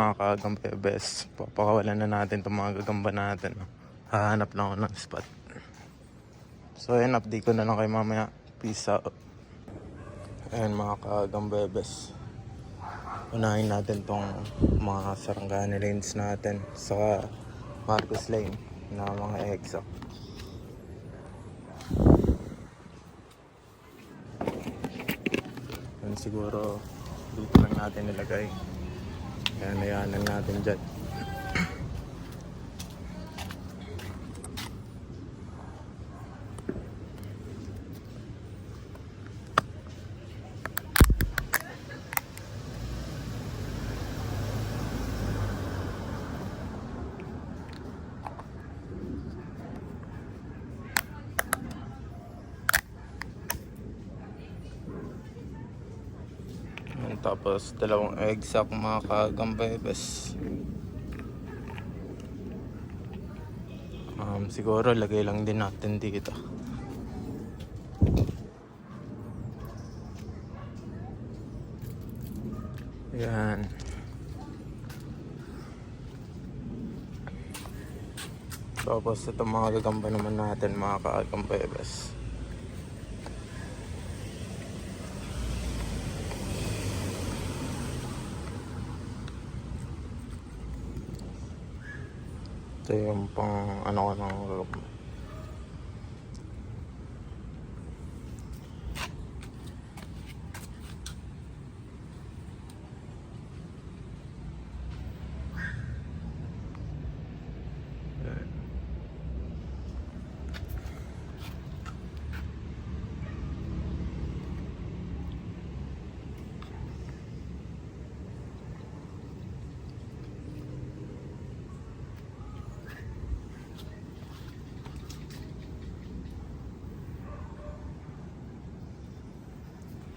mga kagambebes. Papakawalan na natin itong mga gagamba natin. Hahanap lang ako ng spot. So ayun, update ko na lang kayo mamaya. Peace out. Ayun mga kagambebes. Unahin natin tong mga sarangani lanes natin sa Marcos Lane na mga exo. Yan siguro dito lang natin nilagay. Kaya nayanan natin dyan. Yan, Tapos dalawang egg sack mga kagambebes. Um, siguro lagay lang din natin dito. Yan. Tapos ito mga gagamba naman natin mga kagambebes. Ito yung pang ano ko ng gagamba.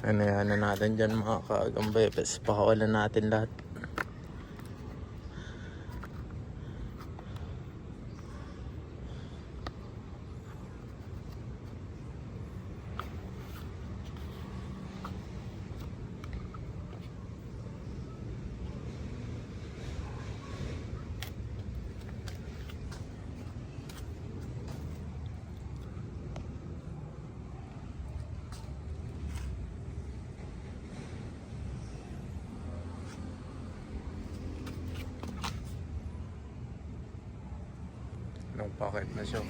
Ano yan na natin dyan mga kagambebes. Pakawalan natin lahat. Nagpakit na siya.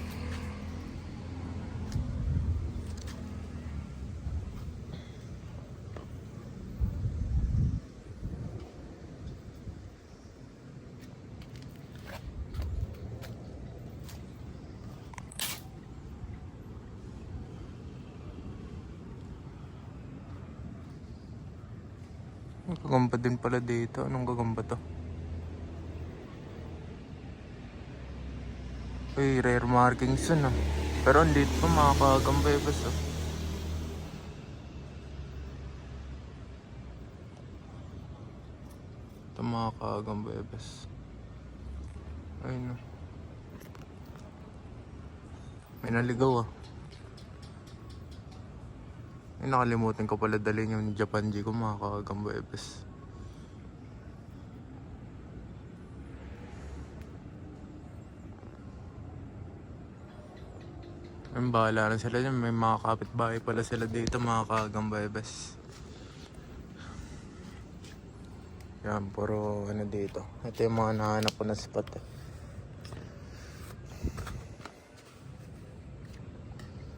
Gagamba din pala dito. Anong gagamba to? Uy, rare markings yun ah. Pero andito pa mga kagambebes ah. Ito mga kagambebes. Ayun ah. May naligaw ah. Ay, nakalimutan ko pala dalhin yung Japan G ko mga kagambebes. Ang bahala na sila dyan. May mga kapitbahay pala sila dito, mga kagambebes. Yan, puro ano dito. Ito yung mga nahanap ko na spot eh.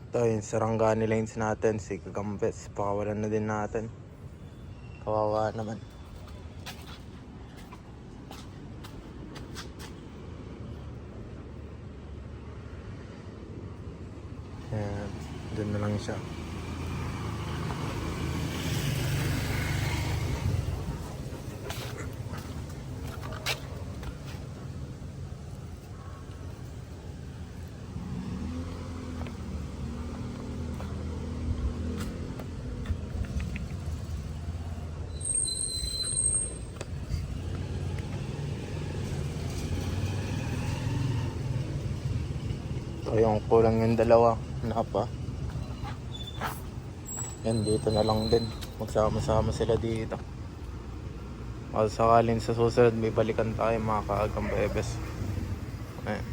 Ito yung sarangani lanes natin, si Kagambes. Pakawalan na din natin. Kawawa naman. Yan, dun na lang siya. So yung kulang yung dalawa. Napa. Yan, dito na lang din. Magsama-sama sila dito. O sakalin sa susunod may balikan tayo mga kaagang bebes. Ayan.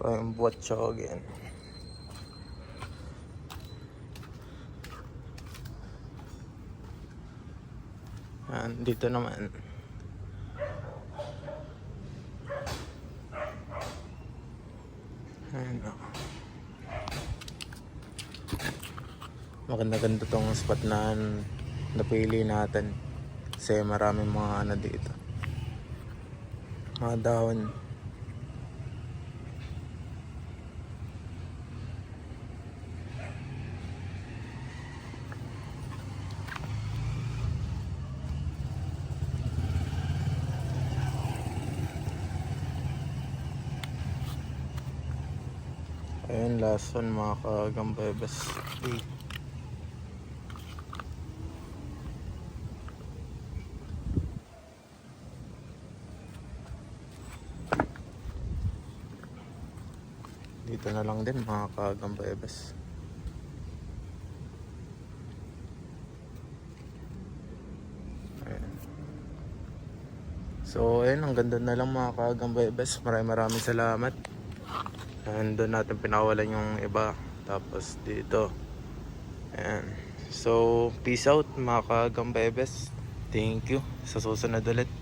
Ito yung buwat again. Yan, dito naman. Ayan o. Maganda-ganda tong spot na napili natin. Kasi maraming mga ano dito. Mga dahon. One mga kagambebes. Okay. Dito na lang din mga kagambebes. Ayan. So, ayun, ang ganda na lang mga kagambebes. Maraming maraming salamat. And doon natin pinawalan yung iba. Tapos dito. Ayan. So, peace out mga kagambebes. Thank you. Sa susunod ulit.